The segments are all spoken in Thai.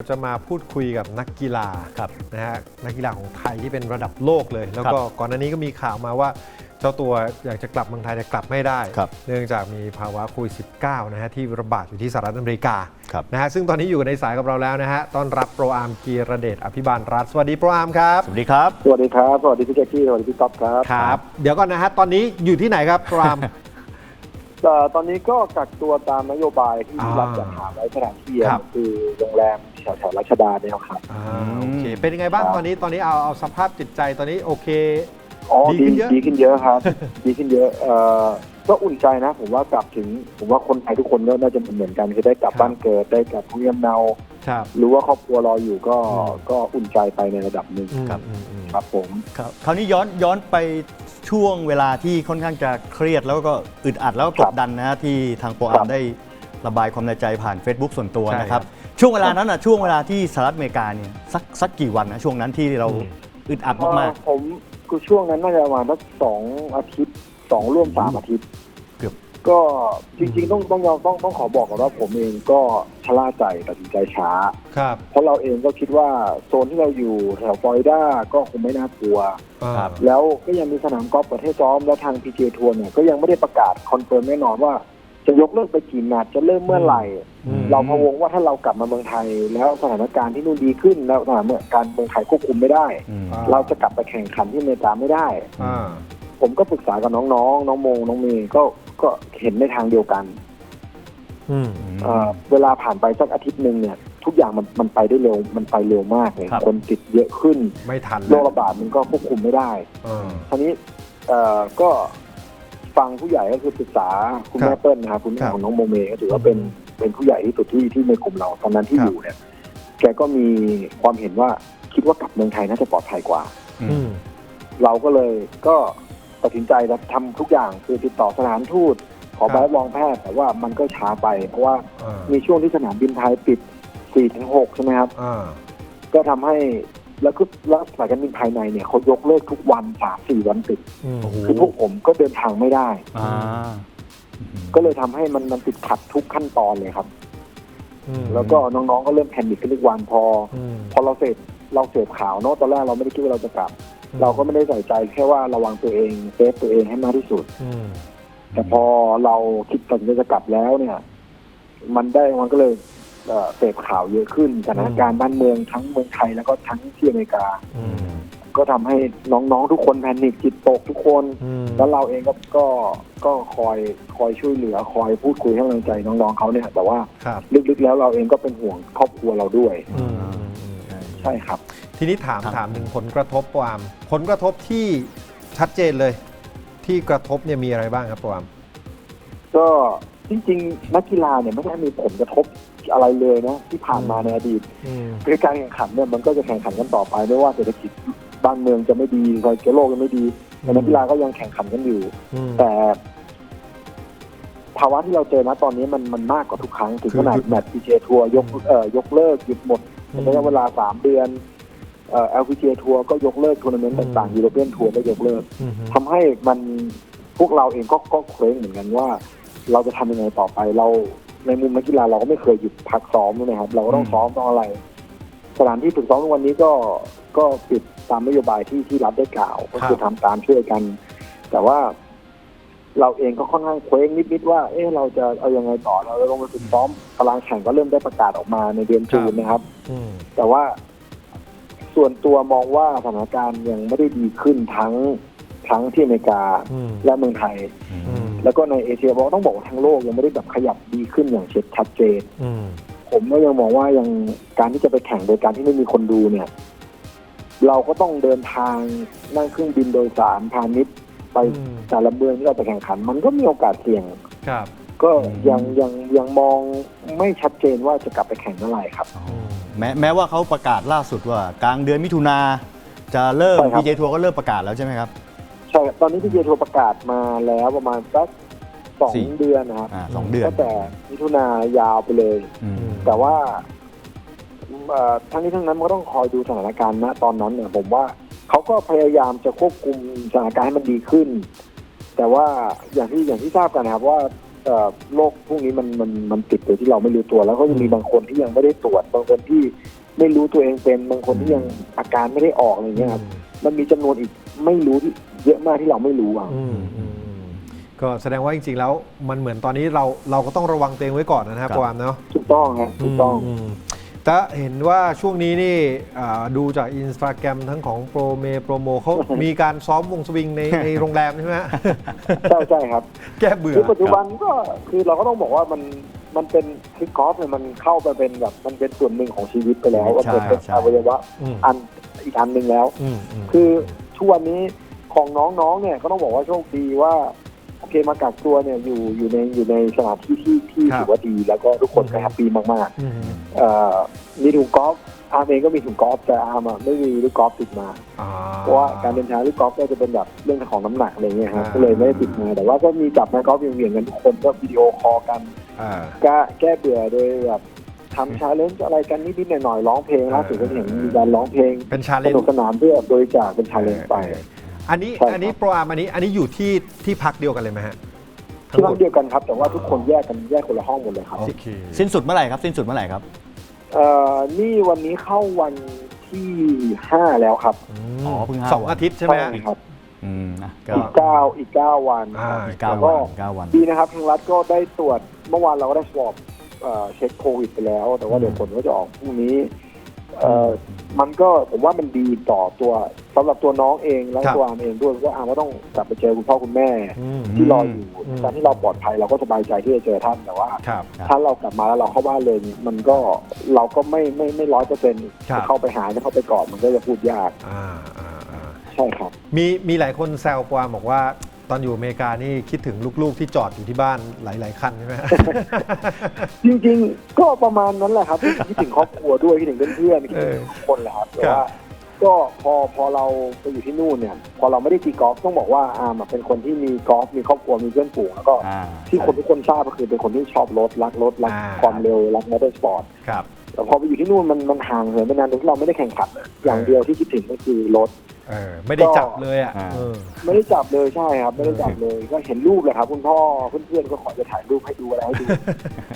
จะมาพูดคุยกับนักกีฬาครับนะฮะนักกีฬาของไทยที่เป็นระดับโลกเลย แล้วก็ครับก่อนหน้านี้ก็มีข่าวมาว่า เจ้าตัวอยากจะกลับเมืองไทยแต่กลับไม่ได้ครับเนื่องจากมีภาวะโควิด -19 นะฮะที่ระบาดอยู่ที่สหรัฐอเมริกาครับนะฮะซึ่งตอนนี้อยู่ในสายกับเราแล้วนะฮะต้อนรับโปรอาร์มกีรเดชอภิบาลรัฐสวัสดีโปรอาร์มครับสวัสดีครับสวัสดีครับสวัสดีพี่แจ็คกี้สวัสดีพี่ก๊อฟครับครับเดี๋ยวก่อนนะฮะตอนนี้อยู่ที่ไหนครับโปรอาร์มเอ่อตอนนี้ก็กักตัวตามนโยบายที่อ่ารัฐจัดหาไว้สถานที่ครับคือโรงแรม แถวๆรัชดาเนี่ยครับ อ่าโอเค เป็นยังไงบ้างครับ ตอนนี้ตอนนี้เอาเอาสภาพจิตใจตอนนี้โอเค อ๋อดีขึ้นเยอะ ดีขึ้นเยอะครับ ดีขึ้นเยอะเอ่อก็อุ่นใจนะ ผมว่ากลับถึง ผมว่าคนไทยทุกคนก็น่าจะเหมือนกันคือได้กลับครับบ้านเกิดได้กลับภูมิลำเนาครับ รู้ว่าครอบครัวรออยู่ก็อืม ก็อุ่นใจไปในระดับหนึ่งครับ อืมอืมครับผม ครับคราวนี้ย้อนย้อนไปช่วงเวลาที่ค่อนข้างจะเครียดแล้วก็อึดอัดแล้วก็กดดันนะฮะที่ทางโปรอาร์มได้ระบายความในใจผ่าน Facebook ส่วนตัวใช่นะครับ ช่วงเวลานั้นอะช่วงเวลาที่สหรัฐอเมริกาเนี่ยสักสักกี่วันนะช่วงนั้นที่เราอืมอึดอัดมากเอ่อผมคือช่วงนั้นน่าจะประมาณสักสองอาทิตย์สองร่วมสามอาทิตย์เกือบก็จริงๆต้องต้องยอมต้องต้องขอบอกก่อนว่าผมเองก็ชะล่าใจตัดสินใจช้า ครับ เพราะเราเองก็คิดว่าโซนที่เราอยู่แถวฟลอริดาก็คงไม่น่ากลัว ครับ แล้วก็ยังมีสนามกอล์ฟประเทศซ้อม แล้วทาง PGA ทัวร์เนี่ยก็ยังไม่ได้ประกาศคอนเฟิร์มแน่นอนว่า จะยกเลิกไปกี่นัดจะเริ่มเมื่อไหร่ อืม เราพะวงว่าถ้าเรากลับมาเมืองไทย แล้วสถานการณ์ที่นู่นดีขึ้นแล้วสถานการณ์เมืองไทยควบคุมไม่ได้ๆอืม อ่า เราจะกลับไปแข่งขันที่อเมริกาไม่ได้ อ่า ผมก็ปรึกษากับน้องๆ น้องโมน้องเมย์ก็ก็เห็นในทางเดียวกันอืม เอ่อเวลาผ่านไปสักอาทิตย์หนึ่งเนี่ย ทุกอย่างมันมันไปได้เร็วมันไปเร็วมากเลยครับ คนติดเยอะขึ้นไม่ทันโรคระบาดมันก็ควบคุมไม่ได้ อ่า คราวนี้เอ่อก็ ฟังผู้ใหญ่ก็คือปรึกษาคุณครับแม่เปิ้ลนะครับคุณคแม่รับของน้องโมเมก็ถือว่าเป็นเป็นผู้ใหญ่ที่สุดที่ที่ในกลุ่มเราตอนนั้นที่ครับอยู่เนี่ย แกก็มีความเห็นว่าคิดว่ากลับเมืองไทยน่าจะปลอดภัยกว่าอืมเราก็เลยก็ตัดสินใจแล้วทำทุกอย่างคือติดต่อสถานทูตขอครับใบรับรองแพทย์แต่ว่ามันก็ช้าไป เพราะว่าอ่ามีช่วงที่สนามบินไทยปิด4-6ใช่ไหมครับอ่าก็ทำให้ แล้วก็แล้วสายการบินภายในเนี่ยเขายกเลิกทุกวัน3-4วันติดอืมโอ้โหคือพวกผมก็เดินทางไม่ได้ อ่าก็เลยทำให้มันมันติดขัดทุกขั้นตอนเลยครับ อืมแล้วก็น้องๆก็เริ่มแพนิคขึ้นทุกวันพอ อืมพอเราเสร็จเราเสพข่าวเนาะตอนแรกเราไม่ได้คิดว่าเราจะกลับ เราก็ไม่ได้ใส่ใจแค่ว่าระวังตัวเองเซฟตัวเองให้มากที่สุด อืมแต่พอเราคิดตัดสินใจจะกลับแล้วเนี่ย มันได้มันก็เลย เอ่อเสพข่าวเยอะขึ้นสถานการณ์บ้านเมืองทั้งเมืองไทยแล้วก็ทั้งที่อเมริกาอืมก็ทำให้น้องๆทุกคนแพนิคจิตตกทุกคนอืมแล้วเราเองก็ก็ก็คอยคอยช่วยเหลือคอยพูดคุยให้กำลังใจน้องๆเขาเนี่ย แต่ว่าครับลึกๆแล้วเราเองก็เป็นห่วงครอบครัวเราด้วยอืมอืมอืมใช่ครับ ทีนี้ถามครับถามถึงผลกระทบปวาม ผลกระทบที่ชัดเจนเลย ที่กระทบเนี่ยมีอะไรบ้างครับปวามก็ จริงๆนักกีฬาเนี่ยไม่ได้มีผลกระทบอะไรเลยนะที่ผ่านมาในอดีตอืมคือการแข่งขันเนี่ยมันก็จะแข่งขันกันต่อไปไม่ว่าเศรษฐกิจบ้านเมืองจะไม่ดีรอยเชื้อโรคยังไม่ดีแต่นักกีฬาก็ยังแข่งขันกันอยู่อืมแต่ภาวะที่เราเจอนะตอนนี้มันมันมากกว่าทุกครั้งถึงคือขนาดหยุดแมตช์ PGA ทัวร์ยกเอ่อยกเลิกหยุดหมดเป็นระยะเวลาสามเดือนเอ่อ LPGA ทัวร์ก็ยกเลิกทัวร์นาเมนต์ต่างๆยูโรเปียนทัวร์ก็ยกเลิกอืมทำให้มันพวกเราเองก็ก็เคว้งเหมือนกันว่า เราจะทำยังไงต่อไป เราในมุมนักกีฬาเราก็ไม่เคยหยุดพักซ้อมนะครับ เราก็ต้องอืมซ้อมต้องอะไร สถานที่ฝึกซ้อมทุกวันนี้ก็ก็ปิดตามนโยบายที่ที่รัฐได้กล่าว ก็คือทำตามช่วยกัน แต่ว่า เราเองก็ค่อนข้างเคว้งนิดๆว่า เอ๊ะเราจะเอายังไงต่อเราจะลงไปฝึกซ้อมตารางแข่งก็เริ่มได้ประกาศออกมาในเดือนจูนนะครับอืมแต่ว่าส่วนตัวมองว่าสถานการณ์ยังไม่ได้ดีขึ้นทั้งทั้งที่อเมริกาอืมและเมืองไทยอืม แล้วก็ในเอเชียบอกต้องบอกว่าทั้งโลกยังไม่ได้แบบขยับดีขึ้นอย่างเช็ดชัดเจนอืมผมก็ยังมองว่ายังการที่จะไปแข่งโดยการที่ไม่มีคนดูเนี่ย เราก็ต้องเดินทางนั่งเครื่องบินโดยสารพาณิชย์ไปอืมแต่ละเมืองที่เราไปแข่งขัน มันก็มีโอกาสเสี่ยงครับ ก็อืมยังยังยังมองไม่ชัดเจนว่าจะกลับไปแข่งเมื่อไหร่ครับอ๋อแม้แม้ว่าเขาประกาศล่าสุดว่ากลางเดือนมิถุนาจะเริ่มใช่ครับพีเจทัวร์ก็เริ่มประกาศแล้วใช่ไหมครับ ใช่ตอนนี้พี่เจทัวร์ประกาศมาแล้วประมาณสักสองสี่ เดือนนะครับอ่าสองเดือนตั้งแต่มิถุนายาวไปเลย อืม แต่ว่าเอ่อทั้งนี้ทั้งนั้นมันก็ต้องคอยดูสถานการณ์นะตอนนั้นเนี่ยผมว่าเขาก็พยายามจะควบคุมสถานการณ์ให้มันดีขึ้น แต่ว่าอย่างที่อย่างที่ทราบกันนะครับว่าเอ่อโรคพวกนี้มันมันมันติดโดยที่เราไม่รู้ตัว แล้วก็ยังมีบางคนที่ยังไม่ได้ตรวจ บางคนที่ไม่รู้ตัวเองเป็นบางคนที่ยังอาการไม่ได้ออกอะไรเงี้ยครับ มันมีจำนวนอีกไม่รู้ที่ เยอะมากที่เราไม่รู้อะอืมอืมอืมก็แสดงว่าจริงๆแล้วมันเหมือนตอนนี้เราเราก็ต้องระวังตัวเองไว้ก่อนนะครับครับโปรอาร์มเนาะถูกต้องครับถูกต้อง มมแต่เห็นว่าช่วงนี้นี่อ่าดูจากอินสตาแกรมทั้งของโปรเมโปรโมเขามีการซ้อมวงสวิงในในโรงแรมใช่ไหมฮะ ใช่ใช่ครับ แก้เบื่อ คือปัจจุบันก็คือเราก็ต้องบอกว่ามันมันเป็นคือกอล์ฟเนี่ยมันเข้าไปเป็นแบบมันเป็นส่วนหนึ่งของชีวิตไปแล้วมันเป็นใช่เป็นใช่อวัยวะอืม อันอีกอันหนึ่งแล้ว อืมอืม คือทุกวันนี้ ของน้องๆเนี่ยก็ต้องบอกว่าโชคดีว่าโอเคมากักตัวเนี่ยอยู่อยู่ในอยู่ในสถานที่ที่ที่ถือว่าดี แล้วก็ทุกคนก็แฮปปี้มากอืมๆเอ่อมีถุงกอล์ฟอาร์มเองก็มีถุงกอล์ฟแต่อาร์มอะไม่มีลูกกอล์ฟติดมา อ่ เพราะว่าการเดินทางลูกกอล์ฟก็จะเป็นแบบเรื่องของน้ำหนักอะไรเงี้ยครับอ่า ก็เลยไม่ได้ติดมาแต่ว่าก็มีจับไม้กอล์ฟเหวี่ยงๆกันทุกคนก็วิดีโอคอลกันอ่าแก้แก้เบื่อโดยแบบทำชาเลนจ์อะไรกันนิดๆหน่อยๆร้องเพลงล่าสุดก็เห็นมีการร้องเพลงเป็นชาเลสนนุกสนานเพื่อบริจาคเป็นชาเลนจ์ไปอั นนี้ใช่ครับ อันนี้โปรอาร์มอันนี้อันนี้อยู่ที่ที่พักเดียวกันเลยไหมฮะที่ห้องเดียวกันครับ แต่ว่าทุกคนแยกกันแยกคนละห้องหมดเลยครับ โอเค สิ้นสุดเมื่อไหร่ครับ สิ้นสุดเมื่อไหร่ครับ เอ่อนี่วันนี้เข้าวันที่ห้าแล้วครับมอ๋อเพิ่งห้าสองวัน อาทิตย์ใช่ไหมฮะ ครับอืมนะก็อีกเก้าอีกเก้าวันอ่าครับอีกเก้าแล้วก็วันเก้าวัน ดีนะครับทางรัฐก็ได้ตรวจเมื่อวานเราก็ได้สวอปเช็คโควิดไปแล้ว แต่ว่าเดี๋ยวผลก็จะออกพรุ่งนี้ เอ่อมันก็ผมว่ามันดีต่อตัวสำหรับตัวน้องเองและครับตัวอาร์มเองด้วยเพราะว่าอาร์มก็ต้องกลับไปเจอคุณพ่อคุณแม่อืมที่รออยู่อืมการที่เราปลอดภัยเราก็สบายใจที่จะเจอท่านแต่ว่าครับครับถ้าเรากลับมาแล้วเราเข้าบ้านเลยเนี่ยมันก็เราก็ไม่ไม่ไม่ร้อยเปอร์เซ็นต์ครับจะเข้าไปหาจะเข้าไปกอดมันก็จะพูดยากอ่าอ่าอ่าใช่ครับมีมีหลายคนแซวปวามบอกว่า ตอนอยู่อเมริกานี่คิดถึงลูกๆที่จอดอยู่ที่บ้านหลาย ๆ คันใช่ไหมฮะจริงๆ ก็ประมาณนั้นแหละครับคิดถึงครอบครัวด้วยคิดถึงเพื่อนๆคิดถึงทุกคนแหละครับแต่ครับว่าก็พอพอเราไปอยู่ที่นู่นเนี่ย พอเราไม่ได้ตีกอล์ฟต้องบอกว่าอาร์มอะเป็นคนที่มีกอล์ฟมีครอบครัวมีเพื่อนฝูงแล้วก็อ่าที่คนทุกคนทราบก็คือเป็นคนที่ชอบรถรักรถรักอ่าความเร็วรักมอเตอร์สปอร์ตครับแต่พอไปอยู่ที่นู่นมันมันห่างเหินไปนานโดยที่เราไม่ได้แข่งขันอะอย่างเดียวที่คิดถึงก็คือรถ เออไม่ได้จับเลยอะอ่า เออ ไม่ได้จับเลยใช่ครับ ไม่ได้จับเลย ก็เห็นรูปเลยครับ คุณพ่อเพื่อนๆก็ขอจะถ่ายรูปให้ดูอะไรให้ดู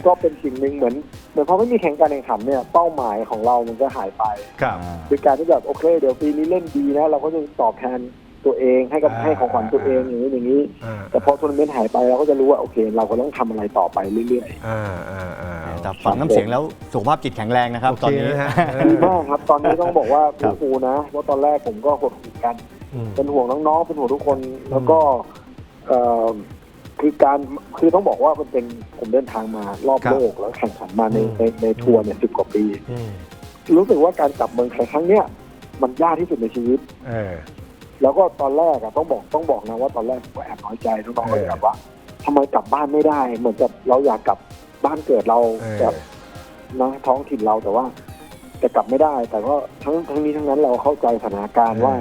ก็เป็นสิ่งหนึ่งเหมือนเหมือนพอไม่มีแข่งการแข่งขันเนี่ยเป้าหมายของเรามันก็หายไป ครับ คือการที่แบบโอเคเดี๋ยวปีนี้เล่นดีนะเราก็จะตอบแทนตัวเองให้กับอ่า ให้ของขวัญตัวเองอย่างนี้อย่างนี้ อ่าแต่พอทัวร์นาเมนต์หายไปเราก็จะรู้ว่าโอเค เราก็ต้องทำอะไรต่อไปเรื่อย อ่าอ่าอ่า แต่ฟังน้ำเสียงแล้วสุขภาพจิตแข็งแรงนะครับโอตอนเคนี้นะฮะเอๆดีอมากครับ ตอนนี้ต้องบอกว่าครับฟูนะเพราะตอนแรกผมก็หดหู่กันอืมเป็นห่วงน้องๆเป็นห่วงทุกคนแล้วก็เอ่อคือการคือต้องบอกว่ามันเป็นผมเดินทางมารอบครับโลกแล้วแข่งขันมาในอืม ในในทัวร์เนี่ยสิบกว่าปี อืมรู้สึกว่าการกลับเมืองไทยครั้งเนี้ยมันยากที่สุดในชีวิต เออ แล้วก็ตอนแรกอะต้องบอกต้องบอกนะว่าตอนแรกผมก็แอบน้อยใจน้องๆเอเลอยแบบว่าทำไมกลับบ้านไม่ได้ เหมือนกับเราอยากกลับ บ้านเกิดเราเออ แบบนะท้องถิ่นเราแต่ว่าแต่กลับไม่ได้ แต่ก็ทั้งทั้งนี้ทั้งนั้นเราเข้าใจสถานการณ์ว่า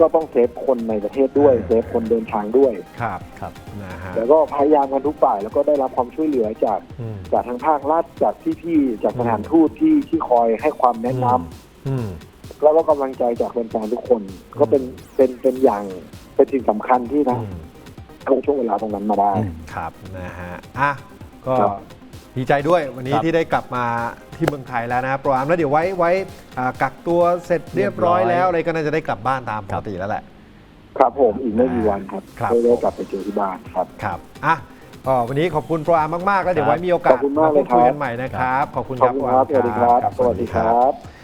ก็ต้องเซฟคนในประเทศด้วยเออเซฟคนเดินทางด้วย ครับครับนะฮะแล้วก็พยายามกันทุกฝ่ายแล้วก็ได้รับความช่วยเหลือจากอืม จากทางภาครัฐจากพี่ๆจากสถานทูตที่ที่คอยให้ความแนะนำ อืม แล้วก็กำลังใจจากแฟนๆทุกคน ก็เป็นเป็นเป็นอย่างเป็นสิ่งสำคัญที่อืนะมเอาช่วงเวลาตรงนั้นมาได้อืมครับนะฮะอะก็ครับ ดีใจด้วยวันนี้ครับที่ได้กลับมาที่เมืองไทยแล้วนะครับโปรอาร์มแล้วเดี๋ยวไว้ไว้อ่ากักตัวเสร็จเรียบร้อยเรียบร้อยแล้วอะไรก็น่าจะได้กลับบ้านตามปกติแล้วแหละ ครับผมอีกไม่กี่วันครับครับก็ได้กลับไปเจอที่บ้านครับ ครับอะก็วันนี้ขอบคุณโปรอาร์มมากๆ แล้วเดี๋ยวไว้มีโอกาสขอบคุณมากเลยพูดคุยครับ กันใหม่นะครับ ขอบคุณขคอรับบคุณครับสวัสดีครับโปอาสวัสดีครับ